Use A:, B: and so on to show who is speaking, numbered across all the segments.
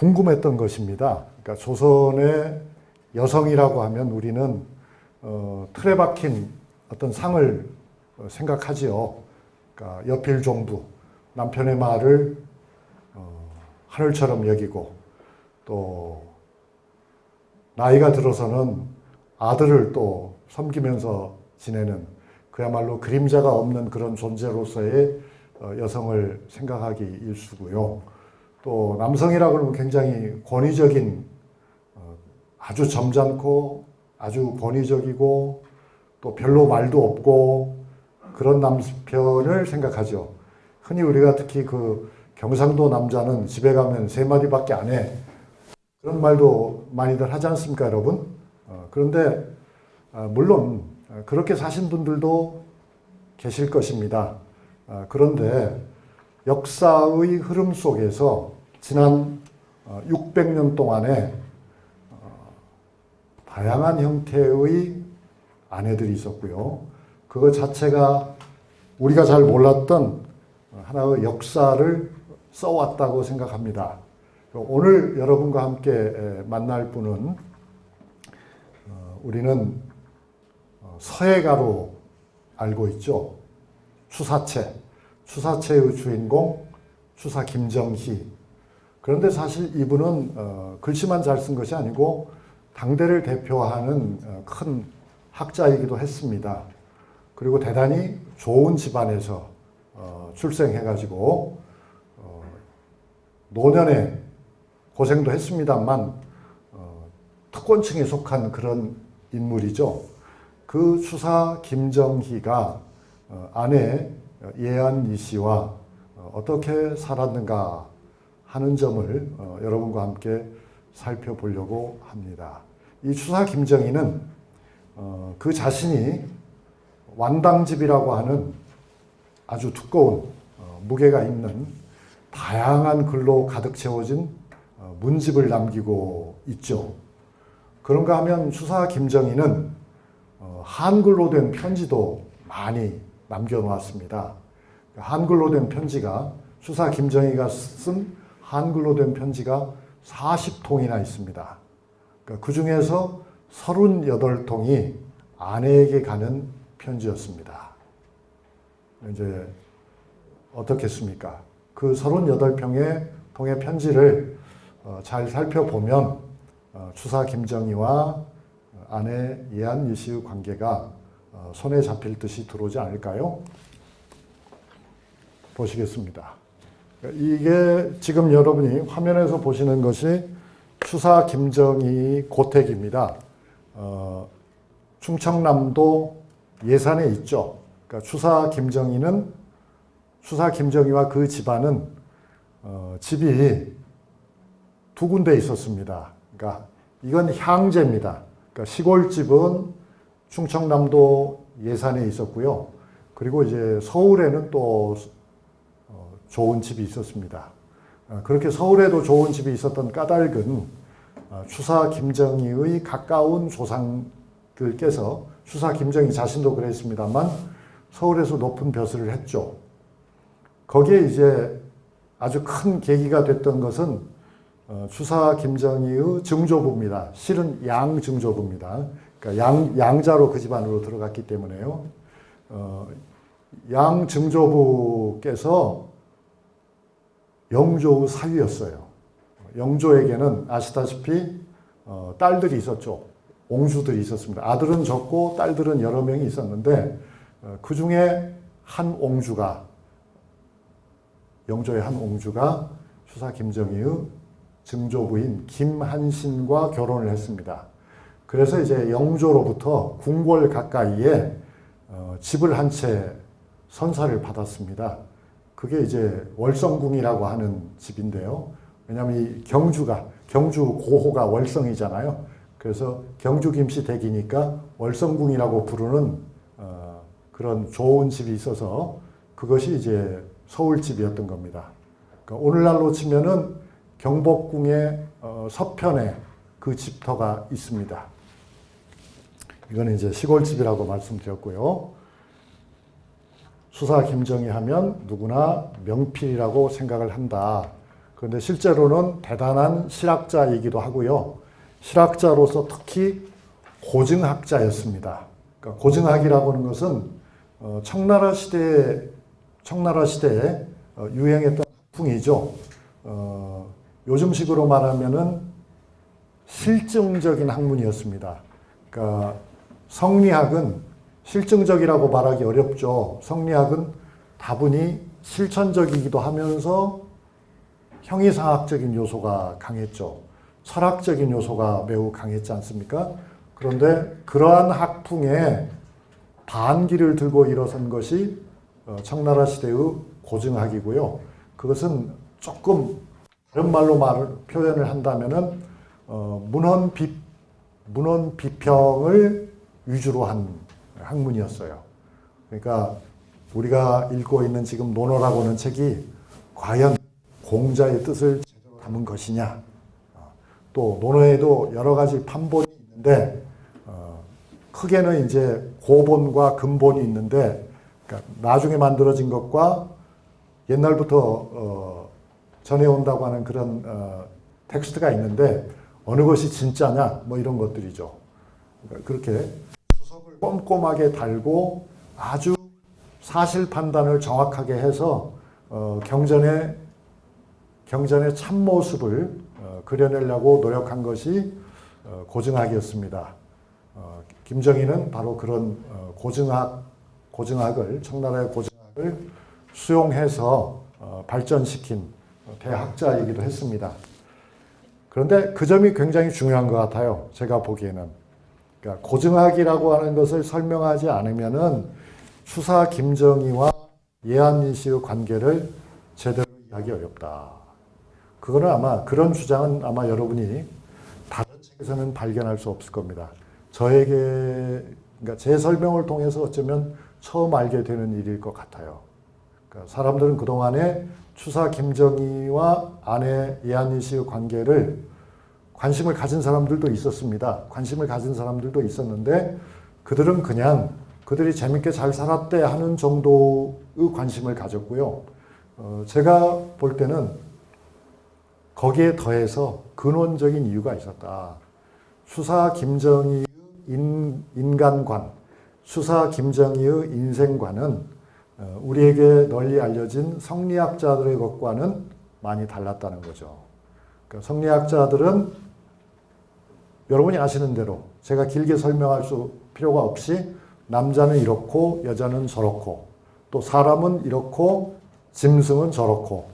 A: 궁금했던 것입니다. 그러니까 조선의 여성이라고 하면 우리는 어, 틀에 박힌 어떤 상을 어, 생각하지요. 그러니까 여필 종부, 남편의 말을 어, 하늘처럼 여기고 또 나이가 들어서는 아들을 또 섬기면서 지내는 그야말로 그림자가 없는 그런 존재로서의 어, 여성을 생각하기 일수고요. 또 남성이라고 하면 굉장히 권위적인 어, 아주 점잖고 아주 권위적이고 또 별로 말도 없고 그런 남편을 생각하죠. 흔히 우리가 특히 그 경상도 남자는 집에 가면 세 마디밖에 안 해. 그런 말도 많이들 하지 않습니까, 여러분? 어, 그런데 아, 물론 아, 그렇게 사신 분들도 계실 것입니다. 아, 그런데 역사의 흐름 속에서 지난 어, 600년 동안에 어, 다양한 형태의 아내들이 있었고요. 그거 자체가 우리가 잘 몰랐던 하나의 역사를 써왔다고 생각합니다. 오늘 여러분과 함께 에, 만날 분은 어, 우리는 어, 서예가로 알고 있죠. 추사체, 추사체의 주인공 추사 김정희. 그런데 사실 이분은 어, 글씨만 잘 쓴 것이 아니고 당대를 대표하는 어, 큰 학자이기도 했습니다. 그리고 대단히 좋은 집안에서 어, 출생해가지고 어, 노년에 고생도 했습니다만 어, 특권층에 속한 그런 인물이죠. 그 추사 김정희가 어, 아내 예안이 씨와 어, 어떻게 살았는가 하는 점을 어, 여러분과 함께 살펴보려고 합니다. 이 추사 김정희는 어, 그 자신이 완당집이라고 하는 아주 두꺼운 어, 무게가 있는 다양한 글로 가득 채워진 어, 문집을 남기고 있죠. 그런가 하면 추사 김정희는 어, 한글로 된 편지도 많이 남겨놓았습니다. 한글로 된 편지가 추사 김정희가 쓴 한글로 된 편지가 40통이나 있습니다. 그 중에서 38통이 아내에게 가는 편지였습니다. 이제 어떻겠습니까? 그 38평의 통의 편지를 어, 잘 살펴보면 어, 추사 김정희와 아내 예안유 씨의 관계가 어, 손에 잡힐 듯이 들어오지 않을까요? 보시겠습니다. 이게 지금 여러분이 화면에서 보시는 것이 추사 김정희 고택입니다. 어, 충청남도 예산에 있죠. 그러니까 추사 김정희는 추사 김정희와 그 집안은 어, 집이 두 군데 있었습니다. 그러니까 이건 향제입니다. 그러니까 시골집은 충청남도 예산에 있었고요. 그리고 이제 서울에는 또 어, 좋은 집이 있었습니다. 어, 그렇게 서울에도 좋은 집이 있었던 까닭은 어, 추사 김정희의 가까운 조상들께서 추사 김정희 자신도 그랬습니다만 서울에서 높은 벼슬을 했죠. 거기에 이제 아주 큰 계기가 됐던 것은 어, 추사 김정희의 증조부입니다. 실은 양 증조부입니다. 그러니까 양, 양자로 그 집안으로 들어갔기 때문에요. 어, 양 증조부께서 영조의 사위였어요. 영조에게는 아시다시피 어, 딸들이 있었죠. 옹주들이 있었습니다. 아들은 적고 딸들은 여러 명이 있었는데 어, 그 중에 한 옹주가 영조의 한 옹주가 추사 김정희의 증조부인 김한신과 결혼을 했습니다. 그래서 이제 영조로부터 궁궐 가까이에 어, 집을 한 채 선사를 받았습니다. 그게 이제 월성궁이라고 하는 집인데요. 왜냐하면 이 경주가 경주 고호가 월성이잖아요. 그래서 경주 김씨 댁이니까 월성궁이라고 부르는 어, 그런 좋은 집이 있어서 그것이 이제 서울 집이었던 겁니다. 그러니까 오늘날로 치면은 경복궁의 어, 서편에 그 집터가 있습니다. 이거는 이제 시골집이라고 말씀드렸고요. 수사 김정희 하면 누구나 명필이라고 생각을 한다. 그런데 실제로는 대단한 실학자이기도 하고요. 실학자로서 특히 고증학자였습니다. 그러니까 고증학이라고 하는 것은 어, 청나라 시대에 청나라 시대에 어, 유행했던 학풍이죠. 어, 요즘식으로 말하면은 실증적인 학문이었습니다. 그러니까 성리학은 실증적이라고 말하기 어렵죠. 성리학은 다분히 실천적이기도 하면서 형이상학적인 요소가 강했죠. 철학적인 요소가 매우 강했지 않습니까? 그런데 그러한 학풍에 반기를 들고 일어선 것이 어, 청나라 시대의 고증학이고요. 그것은 조금 다른 말로 말을 표현을 한다면은 어, 문헌 비 문헌 비평을 위주로 한 학문이었어요. 그러니까 우리가 읽고 있는 지금 논어라고 하는 책이 과연 공자의 뜻을 담은 것이냐. 어, 또 논어에도 여러 가지 판본이 있는데 어, 크게는 이제 고본과 근본이 있는데 그러니까 나중에 만들어진 것과 옛날부터 어, 전해온다고 하는 그런 어, 텍스트가 있는데 어느 것이 진짜냐 뭐 이런 것들이죠. 그러니까 그렇게 꼼꼼하게 달고 아주 사실 판단을 정확하게 해서 어, 경전의 경전의 참모습을 어, 그려내려고 노력한 것이 어, 고증학이었습니다. 어, 김정희는 바로 그런 어, 고증학 고증학을 청나라의 고증학을 수용해서 어, 발전시킨 대학자이기도 했습니다. 그런데 그 점이 굉장히 중요한 것 같아요. 제가 보기에는. 그러니까 고증학이라고 하는 것을 설명하지 않으면은 추사 김정희와 예한민 씨의 관계를 제대로 이해하기 어렵다. 그거는 아마 그런 주장은 아마 여러분이 다른 책에서는 발견할 수 없을 겁니다. 저에게 그러니까 제 설명을 통해서 어쩌면 처음 알게 되는 일일 것 같아요. 그러니까 사람들은 그 동안에 추사 김정희와 아내 예한민 씨의 관계를 관심을 가진 사람들도 있었습니다. 관심을 가진 사람들도 있었는데 그들은 그냥 그들이 재밌게 잘 살았대 하는 정도의 관심을 가졌고요. 어, 제가 볼 때는 거기에 더해서 근원적인 이유가 있었다. 수사 김정희의 인, 인간관, 수사 김정희의 인생관은 어, 우리에게 널리 알려진 성리학자들의 것과는 많이 달랐다는 거죠. 그러니까 성리학자들은 여러분이 아시는 대로 제가 길게 설명할 수 필요가 없이 남자는 이렇고 여자는 저렇고 또 사람은 이렇고 짐승은 저렇고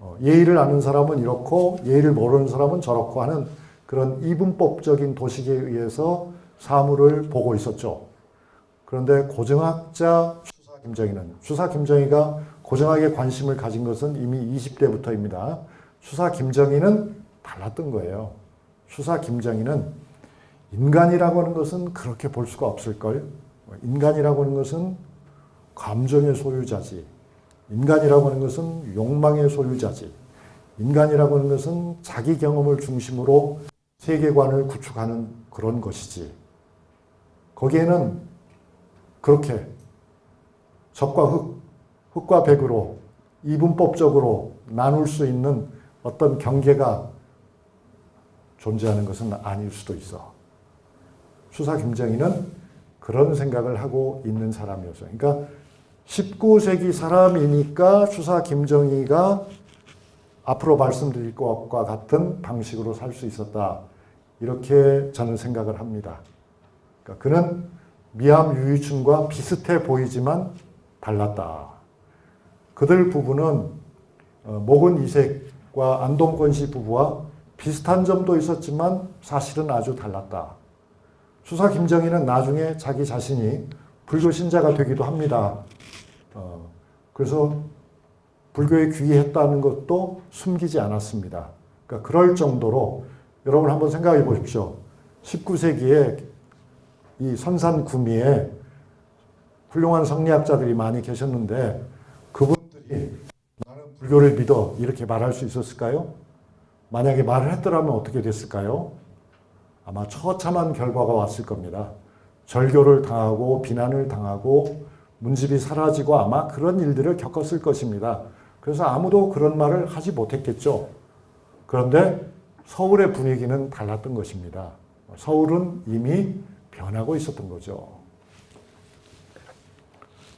A: 어, 예의를 아는 사람은 이렇고 예의를 모르는 사람은 저렇고 하는 그런 이분법적인 도식에 의해서 사물을 보고 있었죠. 그런데 고증학자 추사 김정희는 추사 김정희가 고증학에 관심을 가진 것은 이미 20대부터입니다. 추사 김정희는 달랐던 거예요. 추사 김정희는 인간이라고 하는 것은 그렇게 볼 수가 없을걸. 인간이라고 하는 것은 감정의 소유자지. 인간이라고 하는 것은 욕망의 소유자지. 인간이라고 하는 것은 자기 경험을 중심으로 세계관을 구축하는 그런 것이지. 거기에는 그렇게 적과 흑, 흑과 백으로 이분법적으로 나눌 수 있는 어떤 경계가 존재하는 것은 아닐 수도 있어. 수사 김정희는 그런 생각을 하고 있는 사람이었어요. 그러니까 19세기 사람이니까 수사 김정희가 앞으로 말씀드릴 것과 같은 방식으로 살 수 있었다. 이렇게 저는 생각을 합니다. 그러니까 그는 미암 유유춘과 비슷해 보이지만 달랐다. 그들 부부는 어, 목은 이색과 안동권 씨 부부와 비슷한 점도 있었지만 사실은 아주 달랐다. 수사 김정희는 나중에 자기 자신이 불교 신자가 되기도 합니다. 어, 그래서 불교에 귀의했다는 것도 숨기지 않았습니다. 그러니까 그럴 정도로 여러분 한번 생각해 보십시오. 19세기에 이 선산 구미에 훌륭한 성리학자들이 많이 계셨는데 그분들이 나는 불교를 믿어 이렇게 말할 수 있었을까요? 만약에 말을 했더라면 어떻게 됐을까요? 아마 처참한 결과가 왔을 겁니다. 절교를 당하고 비난을 당하고 문집이 사라지고 아마 그런 일들을 겪었을 것입니다. 그래서 아무도 그런 말을 하지 못했겠죠. 그런데 서울의 분위기는 달랐던 것입니다. 서울은 이미 변하고 있었던 거죠.